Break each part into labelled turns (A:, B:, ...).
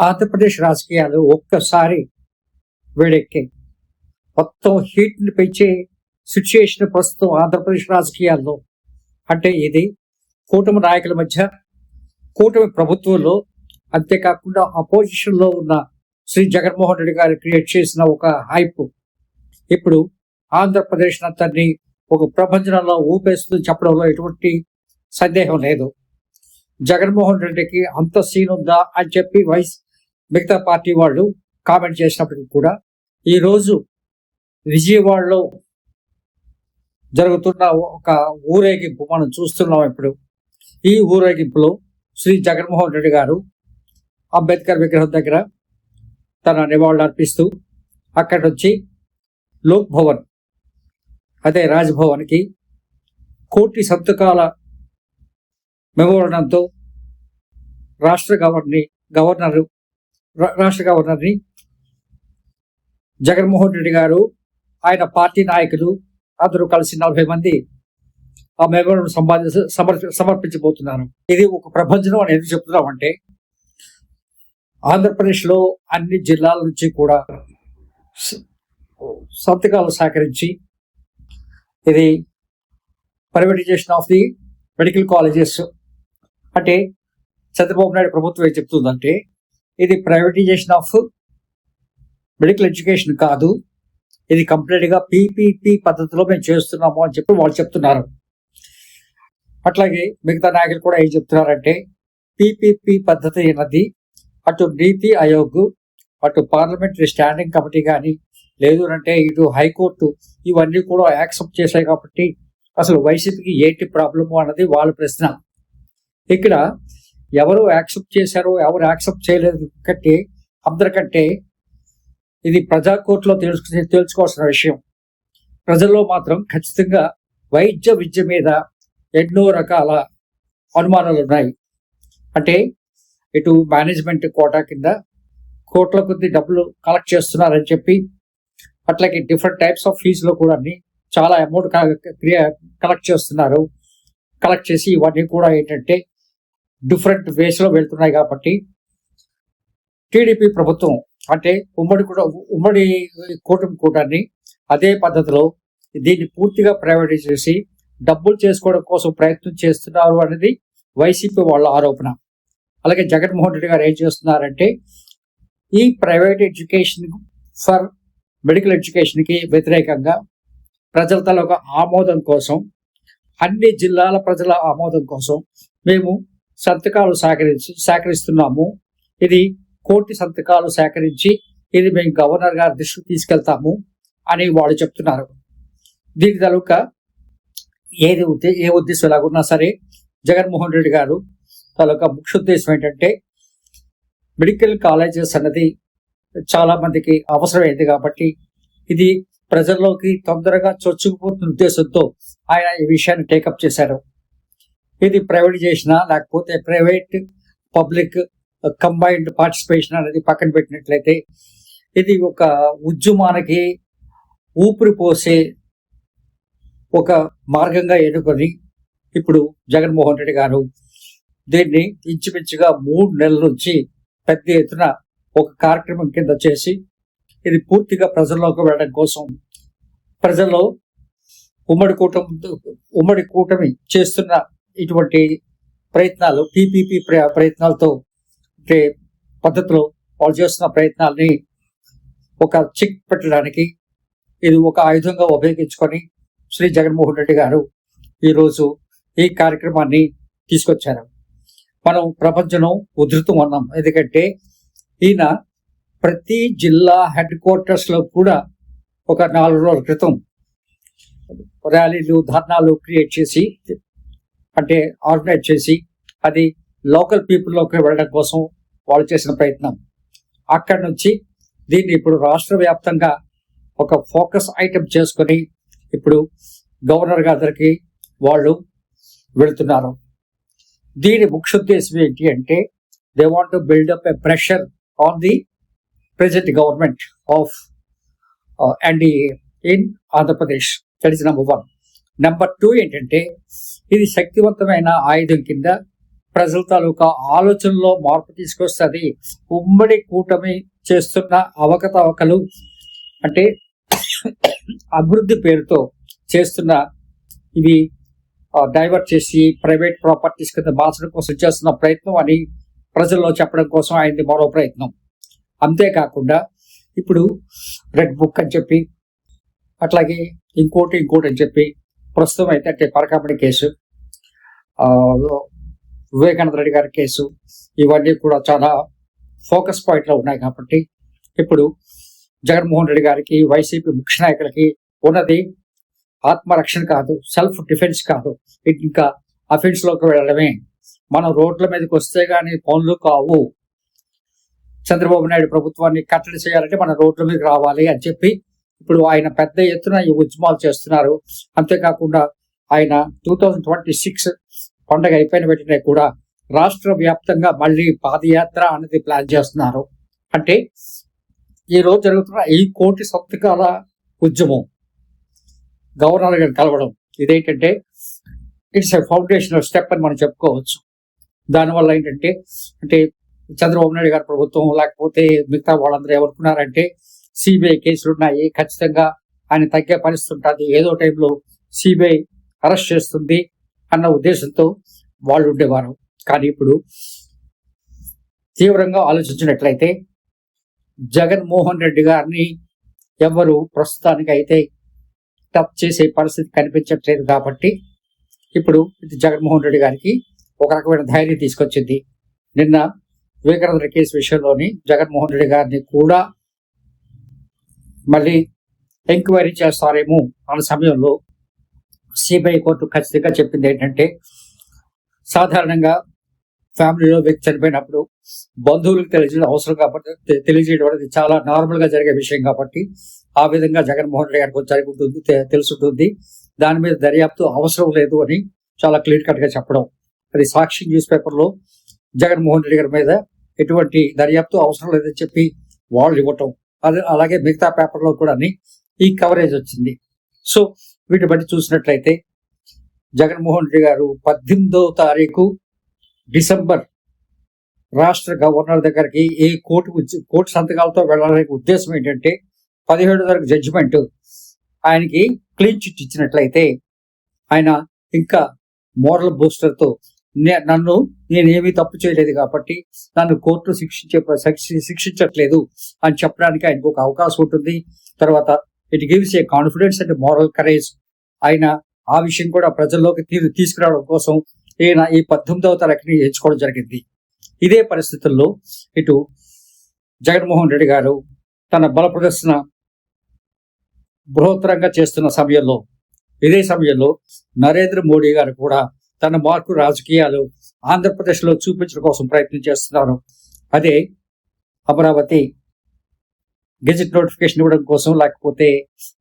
A: ఆంధ్రప్రదేశ్ రాజకీయాలు ఒక్కసారి వేడెక్కాయి. మొత్తం హీట్ని పెంచే సిచ్యుయేషన్ ప్రస్తుతం ఆంధ్రప్రదేశ్ రాజకీయాల్లో అంటే ఇది కూటమి నాయకుల మధ్య కూటమి ప్రభుత్వంలో అంతేకాకుండా అపోజిషన్లో ఉన్న శ్రీ జగన్మోహన్ రెడ్డి గారు క్రియేట్ చేసిన ఒక హైప్ ఇప్పుడు ఆంధ్రప్రదేశ్ అంతన్ని ఒక ప్రపంచంలో ఊపేస్తుందని చెప్పడంలో ఎటువంటి సందేహం లేదు. జగన్మోహన్ రెడ్డికి అంత సీన్ ఉందా అని చెప్పి వైస్ మిగతా పార్టీ వాళ్ళు కామెంట్ చేసినప్పటికీ కూడా ఈరోజు విజయవాడలో జరుగుతున్న ఒక ఊరేగింపు మనం చూస్తున్నాం ఇప్పుడు. ఈ ఊరేగింపులో శ్రీ జగన్మోహన్ రెడ్డి గారు అంబేద్కర్ విగ్రహం దగ్గర తన నివాళులు అర్పిస్తూ అక్కడి నుంచి లోక్ భవన్ అదే రాజ్భవన్కి కోటి సంతకాల మెమోరణంతో రాష్ట్ర గవర్ని గవర్నర్ రాష్ట్ర గవర్నర్ని జగన్మోహన్ రెడ్డి గారు ఆయన పార్టీ నాయకులు అందరూ కలిసి నలభై మంది ఆ మెమోరం సంపాది సమర్పించబోతున్నాను సమర్పించబోతున్నారు. ఇది ఒక ప్రపంచం అని ఎందుకు చెప్తున్నామంటే ఆంధ్రప్రదేశ్లో అన్ని జిల్లాల నుంచి కూడా సంతకాలు సేకరించి ఇది privatization of the medical colleges. అంటే చంద్రబాబు నాయుడు ప్రభుత్వం ఏం చెప్తుందంటే ఇది ప్రైవేటైజేషన్ ఆఫ్ మెడికల్ ఎడ్యుకేషన్ కాదు. ఇది కంప్లీట్గా పీపీపీ పద్ధతిలో మేము చేస్తున్నాము అని చెప్పి వాళ్ళు చెప్తున్నారు. అట్లాగే మిగతా నాయకులు కూడా ఏం చెప్తున్నారంటే పీపీపీ పద్ధతి అన్నది అటు నీతి ఆయోగ్ అటు పార్లమెంటరీ స్టాండింగ్ కమిటీ కానీ లేదు అంటే ఇటు హైకోర్టు ఇవన్నీ కూడా యాక్సెప్ట్ చేశాయి కాబట్టి అసలు వైసీపీకి ఏంటి ప్రాబ్లము అన్నది వాళ్ళ ప్రశ్న. ఇక్కడ ఎవరు యాక్సెప్ట్ చేశారో ఎవరు యాక్సెప్ట్ చేయలేదు కంటే అందరికంటే ఇది ప్రజా కోర్టులో తెలుసు తెలుసుకోవాల్సిన విషయం. ప్రజల్లో మాత్రం ఖచ్చితంగా వైద్య విద్య మీద ఎన్నో రకాల అనుమానాలు ఉన్నాయి. అంటే ఇటు మేనేజ్మెంట్ కోటా కింద కోట్ల కొద్ది డబ్బులు కలెక్ట్ చేస్తున్నారని చెప్పి అట్లాగే డిఫరెంట్ టైప్స్ ఆఫ్ ఫీజులో కూడా అన్ని చాలా అమౌంట్ కలెక్ట్ చేస్తున్నారు. కలెక్ట్ చేసి ఇవన్నీ కూడా ఏంటంటే డిఫరెంట్ వేస్లో వెళ్తున్నాయి కాబట్టి టీడీపీ ప్రభుత్వం అంటే ఉమ్మడి కూడా ఉమ్మడి కూటమి కూటాన్ని అదే పద్ధతిలో దీన్ని పూర్తిగా ప్రైవేటైజ్ చేసి డబ్బులు చేసుకోవడం కోసం ప్రయత్నం చేస్తున్నారు అనేది వైసీపీ వాళ్ళ ఆరోపణ. అలాగే జగన్మోహన్ రెడ్డి గారు ఏం చేస్తున్నారంటే ఈ ప్రైవేట్ ఎడ్యుకేషన్ ఫర్ మెడికల్ ఎడ్యుకేషన్కి వ్యతిరేకంగా ప్రజల తాలూకా ఆమోదం కోసం అన్ని జిల్లాల ప్రజల ఆమోదం కోసం మేము సంతకాలు సేకరించి సేకరిస్తున్నాము. ఇది కోటి సంతకాలు సేకరించి ఇది మేము గవర్నర్ గారి దృష్టికి తీసుకెళ్తాము అని వాళ్ళు చెప్తున్నారు. దీని తాలూకా ఏది ఉద్దే ఏ ఉద్దేశం ఎలాగున్నా సరే జగన్మోహన్ రెడ్డి గారు తాలూకా ముఖ్య ఉద్దేశం ఏంటంటే మెడికల్ కాలేజెస్ అన్నది చాలా మందికి అవసరమైంది కాబట్టి ఇది ప్రజల్లోకి తొందరగా చొచ్చుకుపోతున్న ఉద్దేశంతో ఆయన ఈ విషయాన్ని టేకప్ చేశారు. ఇది ప్రైవేటైజేషన్ లేకపోతే ప్రైవేట్ పబ్లిక్ కంబైన్డ్ పార్టిసిపేషన్ అనేది పక్కన పెట్టినట్లయితే ఇది ఒక ఉద్యమానికి ఊపిరి పోసే ఒక మార్గంగా ఎన్నుకొని ఇప్పుడు జగన్మోహన్ రెడ్డి గారు దీన్ని ఇంచుమించుగా మూడు నెలల నుంచి పెద్ద ఎత్తున ఒక కార్యక్రమం కింద చేసి ఇది పూర్తిగా ప్రజల్లోకి వెళ్ళడం కోసం ప్రజల్లో ఉమ్మడి కూటమి ఉమ్మడి కూటమి చేస్తున్న ఇటువంటి ప్రయత్నాలు పీపీపీ ప్రయత్నాలతో అంటే పద్ధతిలో వాళ్ళు చేస్తున్న ప్రయత్నాల్ని ఒక చిక్ పెట్టడానికి ఇది ఒక ఆయుధంగా ఉపయోగించుకొని శ్రీ జగన్మోహన్ రెడ్డి గారు ఈరోజు ఈ కార్యక్రమాన్ని తీసుకొచ్చారు. మనం ప్రపంచం ఉధృతం అన్నాం ఎందుకంటే ఈయన ప్రతి జిల్లా హెడ్ క్వార్టర్స్లో కూడా ఒక నాలుగు రోజుల క్రితం ర్యాలీలు ధర్నాలు క్రియేట్ చేసి అంటే ఆర్గనైజ్ చేసి అది లోకల్ పీపుల్లోకి వెళ్ళడం కోసం వాళ్ళు చేసిన ప్రయత్నం. అక్కడి నుంచి దీన్ని ఇప్పుడు రాష్ట్ర వ్యాప్తంగా ఒక ఫోకస్ ఐటమ్ చేసుకొని ఇప్పుడు గవర్నర్ గారికి వాళ్ళు వెళుతున్నారు. దీని ముఖ్య ఉద్దేశం ఏంటి అంటే they want to build up a pressure on the present government of NDA in Andhra Pradesh that is number one number two ఏంటంటే ఇది శక్తివంతమైన ఆయుధం కింద ప్రజల తాలూకా ఆలోచనలో మార్పు తీసుకొస్తుంది. ఉమ్మడి కూటమి చేస్తున్న అవకతవకలు అంటే అభివృద్ధి పేరుతో చేస్తున్న ఇవి డైవర్ట్ చేసి ప్రైవేట్ ప్రాపర్టీస్ కింద మార్చడం కోసం చేస్తున్న ప్రయత్నం అని ప్రజల్లో చెప్పడం కోసం ఆయనది మరో ప్రయత్నం. అంతేకాకుండా ఇప్పుడు రెడ్ బుక్ అని చెప్పి అట్లాగే ఇంకోటి ఇంకోటి అని చెప్పి ప్రస్తుతం అయితే అంటే కేసు ఆ, వివేకానంద రెడ్డి గారి కేసు ఇవన్నీ కూడా చాలా ఫోకస్ పాయింట్లో ఉన్నాయి కాబట్టి ఇప్పుడు జగన్మోహన్ రెడ్డి గారికి వైసీపీ ముఖ్య నాయకులకి ఉన్నది ఆత్మరక్షణ కాదు సెల్ఫ్ డిఫెన్స్ కాదు. ఇంకా అఫెన్స్లోకి వెళ్ళడమే. మనం రోడ్ల మీదకి వస్తే కానీ పనులు కావు. చంద్రబాబు నాయుడు ప్రభుత్వాన్ని కట్టడి చేయాలంటే మన రోడ్ల మీదకి రావాలి అని చెప్పి ఇప్పుడు ఆయన పెద్ద ఎత్తున ఈ ఉద్యమాలు చేస్తున్నారు. అంతేకాకుండా ఆయన టూ థౌజండ్ ట్వంటీ సిక్స్ పండగ అయిపోయిన వెంటనే కూడా రాష్ట్ర వ్యాప్తంగా మళ్ళీ పాదయాత్ర అనేది ప్లాన్ చేస్తున్నారు. అంటే ఈ రోజు జరుగుతున్న ఈ కోటి సంతకాల ఉద్యమం గవర్నర్ గారిని కలవడం ఇదేంటంటే ఇట్స్ ఎ ఫౌండేషనల్ స్టెప్ అని మనం చెప్పుకోవచ్చు. దానివల్ల ఏంటంటే అంటే చంద్రబాబు నాయుడు గారి ప్రభుత్వం లేకపోతే మిగతా వాళ్ళందరూ ఏమనుకున్నారంటే సిబిఐ కేసులు ఉన్నాయి. ఖచ్చితంగా ఆయన తగ్గే పరిస్థితి ఉంటుంది ఏదో టైంలో సిబిఐ అరెస్ట్ చేస్తుంది అన్న ఉద్దేశంతో వాళ్ళు ఉండేవారు. కానీ ఇప్పుడు తీవ్రంగా ఆలోచించినట్లయితే జగన్మోహన్ రెడ్డి గారిని ఎవరు ప్రస్తుతానికి అయితే టచ్ చేసే పరిస్థితి కనిపించట్లేదు కాబట్టి ఇప్పుడు జగన్మోహన్ రెడ్డి గారికి ఒక రకమైన ధైర్యం తీసుకొచ్చింది. నిన్న వివేకానంద కేసు విషయంలోని జగన్మోహన్ రెడ్డి గారిని కూడా మళ్ళీ ఎంక్వైరీ చేస్తారేమో అన్న సమయంలో సిబిఐ కోర్టు ఖచ్చితంగా చెప్పింది ఏంటంటే సాధారణంగా ఫ్యామిలీలో వ్యక్తి చనిపోయినప్పుడు బంధువులకు తెలియజేయడం అవసరం కాబట్టి తెలియజేయడం అనేది చాలా నార్మల్గా జరిగే విషయం కాబట్టి ఆ విధంగా జగన్మోహన్ రెడ్డి గారికి జరిగి ఉంటుంది తెలుసుంటుంది. దాని మీద దర్యాప్తు అవసరం లేదు అని చాలా క్లియర్ కట్గా చెప్పడం. అది సాక్షి న్యూస్ పేపర్లో జగన్మోహన్ రెడ్డి గారి మీద ఎటువంటి దర్యాప్తు అవసరం లేదని చెప్పి వాళ్ళు ఇవ్వటం. అలాగే మిగతా పేపర్లో కూడా ఈ కవరేజ్ వచ్చింది. సో వీటి బట్టి చూసినట్లయితే జగన్మోహన్ రెడ్డి గారు పద్దెనిమిదవ తారీఖు డిసెంబర్ రాష్ట్ర గవర్నర్ దగ్గరికి ఏ కోర్టు కోర్టు సంతకాలతో వెళ్ళాలనే ఉద్దేశం ఏంటంటే పదిహేడు తారీఖు జడ్జిమెంట్ ఆయనకి క్లీన్ చిట్ ఇచ్చినట్లయితే ఆయన ఇంకా మోరల్ బూస్టర్తో నన్ను నేనేమీ తప్పు చేయలేదు కాబట్టి నన్ను కోర్టు శిక్షించే శిక్ష- శిక్షించట్లేదు అని చెప్పడానికి ఆయనకు ఒక అవకాశం ఉంటుంది. తర్వాత it gives a confidence and moral courage. ఆయన ఆ విషయం కూడా ప్రజల్లోకి తీ- తీసుకురావడం కోసం ఈయన ఈ పద్దెనిమిదవ తరగతిని ఎంచుకోవడం జరిగింది. ఇదే పరిస్థితుల్లో ఇటు జగన్మోహన్ రెడ్డి గారు తన బల ప్రదర్శన బృహత్తరంగా చేస్తున్న సమయంలో ఇదే సమయంలో నరేంద్ర మోడీ గారు కూడా తన మార్పు రాజకీయాలు ఆంధ్రప్రదేశ్లో చూపించడం కోసం ప్రయత్నం చేస్తున్నారు. అదే అమరావతి గెజెట్ నోటిఫికేషన్ ఇవ్వడం కోసం లేకపోతే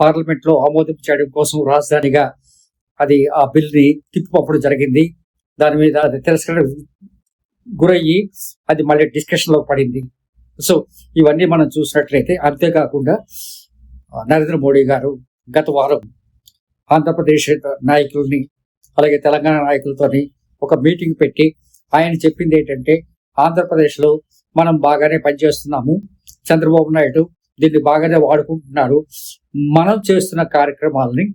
A: పార్లమెంట్లో ఆమోదం చేయడం కోసం రాజధానిగా అది ఆ బిల్ని తిప్పిపప్పడం జరిగింది. దాని మీద అది తిరస్కరణ గురయ్యి అది మళ్ళీ డిస్కషన్లో పడింది. సో ఇవన్నీ మనం చూసినట్లయితే అంతేకాకుండా నరేంద్ర మోడీ గారు గత వారం ఆంధ్రప్రదేశ్ నాయకుల్ని అలాగే తెలంగాణ నాయకులతోని ఒక మీటింగ్ పెట్టి ఆయన చెప్పింది ఏంటంటే ఆంధ్రప్రదేశ్లో మనం బాగానే పనిచేస్తున్నాము చంద్రబాబు నాయుడు దీన్ని బాగానే వాడుకుంటున్నారు మనం చేస్తున్న కార్యక్రమాలని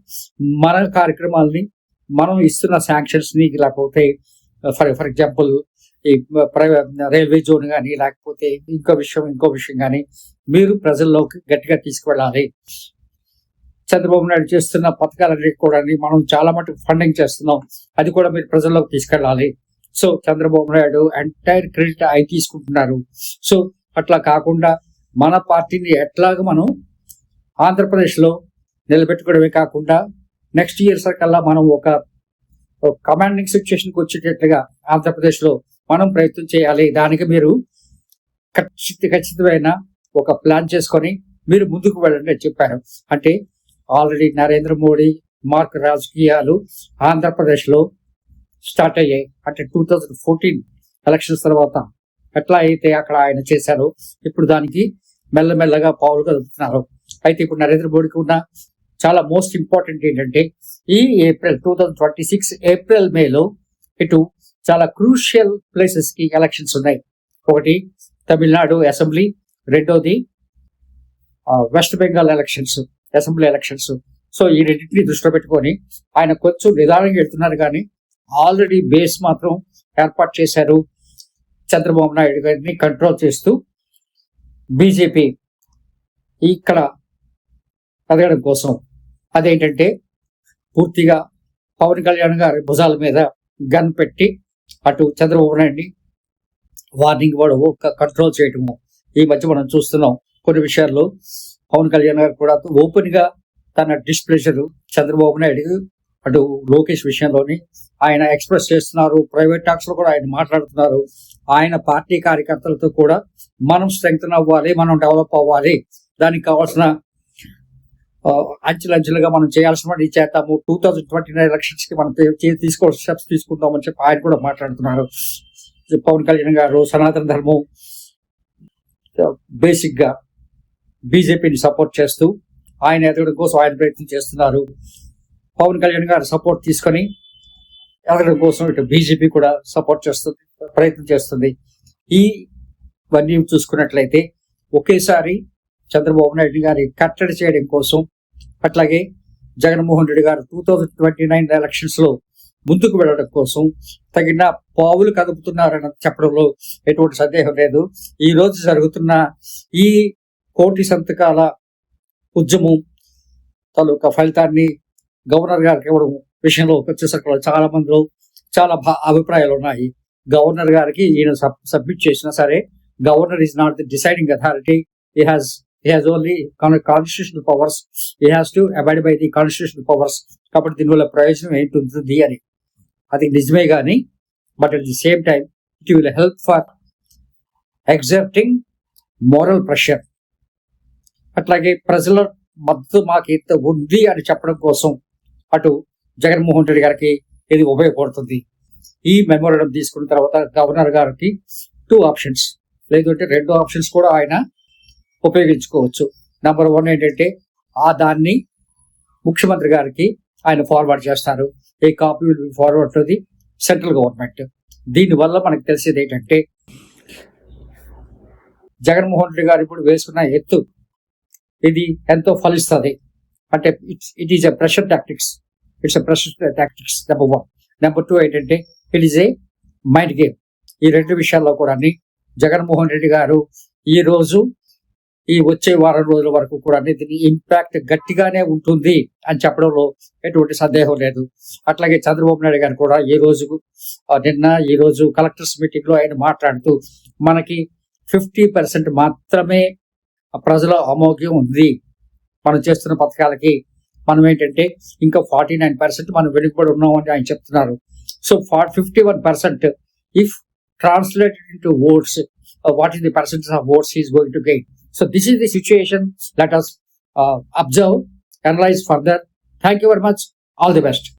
A: మన కార్యక్రమాలని మనం ఇస్తున్న శాంక్షన్స్ని లేకపోతే ఫర్ ఫర్ ఎగ్జాంపుల్ ఈ ప్రైవేట్ రైల్వే జోన్ కానీ లేకపోతే ఇంకో విషయం ఇంకో విషయం కానీ మీరు ప్రజల్లోకి గట్టిగా తీసుకువెళ్ళాలి. చంద్రబాబు నాయుడు చేస్తున్న పథకాలన్నీ కూడా మనం చాలా మటుకు ఫండింగ్ చేస్తున్నాం. అది కూడా మీరు ప్రజల్లోకి తీసుకెళ్ళాలి. So Chandrababu Naidu entire credit అయి తీసుకుంటున్నారు. సో అట్లా కాకుండా మన పార్టీని ఎట్లాగ మనం ఆంధ్రప్రదేశ్లో నిలబెట్టుకోవడమే కాకుండా నెక్స్ట్ ఇయర్ సరికల్లా మనం ఒక కమాండింగ్ సిచ్యుయేషన్కి వచ్చేటట్లుగా ఆంధ్రప్రదేశ్లో మనం ప్రయత్నం చేయాలి. దానికి మీరు ఖచ్చిత ఖచ్చితమైన ఒక ప్లాన్ చేసుకొని మీరు ముందుకు వెళ్ళండి అని చెప్పారు. అంటే ఆల్రెడీ నరేంద్ర మోడీ మార్క్ రాజకీయాలు ఆంధ్రప్రదేశ్లో స్టార్ట్ అయ్యాయి. అంటే టూ థౌజండ్ ఫోర్టీన్ ఎలక్షన్స్ తర్వాత ఎట్లా అయితే అక్కడ ఆయన చేశారో ఇప్పుడు దానికి మెల్లమెల్లగా పావులు కదుపుతున్నారు. అయితే ఇప్పుడు నరేంద్ర మోడీకి ఉన్న చాలా మోస్ట్ ఇంపార్టెంట్ ఏంటంటే ఈ April two thousand twenty six April మేలో ఇటు చాలా క్రూషియల్ ప్లేసెస్కి ఎలక్షన్స్ ఉన్నాయి. ఒకటి తమిళనాడు అసెంబ్లీ రెండోది West Bengal elections. Assembly elections. So ఈ రెండింటిని దృష్టిలో పెట్టుకొని ఆయన కొంచెం నిదానంగా వెళ్తున్నారు కానీ ఆల్రెడీ బేస్ మాత్రం ఏర్పాటు చేశారు చంద్రబాబు నాయుడు గారిని కంట్రోల్ చేస్తూ బీజేపీ ఇక్కడ ఎదగడం కోసం. అదేంటంటే పూర్తిగా పవన్ కళ్యాణ్ గారి భుజాల మీద గన్ పెట్టి అటు చంద్రబాబు నాయుడిని వార్నింగ్ ఇవ్వడము కంట్రోల్ చేయటము ఈ మధ్య మనం చూస్తున్నాం. కొన్ని విషయాల్లో పవన్ కళ్యాణ్ గారు కూడా ఓపెన్గా తన డిస్ప్లేజర్ చంద్రబాబు నాయుడు అటు లోకేష్ విషయంలోని ఆయన ఎక్స్ప్రెస్ చేస్తున్నారు ప్రైవేట్ టాక్స్లో కూడా ఆయన మాట్లాడుతున్నారు. ఆయన పార్టీ కార్యకర్తలతో కూడా మనం స్ట్రెంగ్త్ అవ్వాలి మనం డెవలప్ అవ్వాలి. దానికి కావాల్సిన ఆ, అంచెలంచెలుగా మనం చేయాల్సిన చేద్దాము. టూ థౌజండ్ ట్వంటీ నైన్ ఎలక్షన్స్కి మనం తీసుకోవాల్సిన స్టెప్స్ తీసుకుందామని చెప్పి ఆయన కూడా మాట్లాడుతున్నారు. పవన్ కళ్యాణ్ గారు సనాతన ధర్మం బేసిక్గా బీజేపీని సపోర్ట్ చేస్తూ ఆయన ఎదగడం కోసం ఆయన ప్రయత్నం చేస్తున్నారు. పవన్ కళ్యాణ్ గారు సపోర్ట్ తీసుకొని ఎదగడం కోసం ఇటు బీజేపీ కూడా సపోర్ట్ చేస్తుంది ప్రయత్నం చేస్తుంది. ఈ ఇవన్నీ చూసుకున్నట్లయితే ఒకేసారి చంద్రబాబు నాయుడు గారి కట్టడి చేయడం కోసం అట్లాగే జగన్మోహన్ రెడ్డి గారు టూ థౌజండ్ ట్వంటీ నైన్ ఎలక్షన్స్లో ముందుకు వెళ్ళడం కోసం తగిన పావులు కదుపుతున్నారని చెప్పడంలో ఎటువంటి సందేహం లేదు. ఈ రోజు జరుగుతున్న ఈ కోటి సంతకాల ఉద్యమం తాలూకా ఫలితాన్ని గవర్నర్ గారికి ఇవ్వడం విషయంలో వచ్చేసరికి చాలా మందిలో చాలా అభిప్రాయాలు ఉన్నాయి. గవర్నర్ గారికి ఈయన సబ్మిట్ చేసినా సరే governor is not the deciding authority he has he has only constitutional powers he has to abide by the constitutional powers కాబట్టి దీనివల్ల ప్రయోజనం ఏంటి ఉంటుంది అని. అది నిజమే కానీ but at the same time it will help for exerting moral pressure అట్లాగే ప్రజల మద్దతు మాకు ఇంత ఉంది అని చెప్పడం కోసం అటు జగన్మోహన్ రెడ్డి గారికి ఇది ఉపయోగపడుతుంది. ఈ మెమోరండం తీసుకున్న తర్వాత గవర్నర్ గారికి టూ ఆప్షన్స్ లేదంటే రెండు ఆప్షన్స్ కూడా ఆయన ఉపయోగించుకోవచ్చు. నెంబర్ వన్ ఏంటంటే ఆ దాన్ని ముఖ్యమంత్రి గారికి ఆయన ఫార్వర్డ్ చేస్తారు. A copy will be forward to the central government దీనివల్ల మనకు తెలిసేది ఏంటంటే జగన్మోహన్ రెడ్డి గారు ఇప్పుడు వేసుకున్న ఎత్తు ఇది ఎంతో ఫలిస్తుంది. అంటే it's it is a pressure tactics it's a pressure tactics number one number two ఏంటంటే it is a mind game ఈ రెండు విషయాల్లో కూడా జగన్మోహన్ రెడ్డి గారు ఈ రోజు ఈ వచ్చే వారం రోజుల వరకు కూడా దీని ఇంపాక్ట్ గట్టిగానే ఉంటుంది అని చెప్పడంలో ఎటువంటి సందేహం లేదు. అట్లాగే చంద్రబాబు నాయుడు గారు కూడా ఈ రోజు నిన్న ఈ రోజు కలెక్టర్స్ మీటింగ్లో ఆయన మాట్లాడుతూ మనకి ఫిఫ్టీ పర్సెంట్ మాత్రమే ప్రజల అమోఘ్యం ఉంది. మనం చేస్తున్న పథకాలకి మనం ఏంటంటే ఇంకా ఫార్టీ నైన్ పర్సెంట్ మనం వెనుకబడి ఉన్నామని ఆయన చెప్తున్నారు. So far fifty one percent if translated into votes what is the percentage of votes is going to gain. So this is the situation. Let us observe analyse further. Thank you very much. All the best.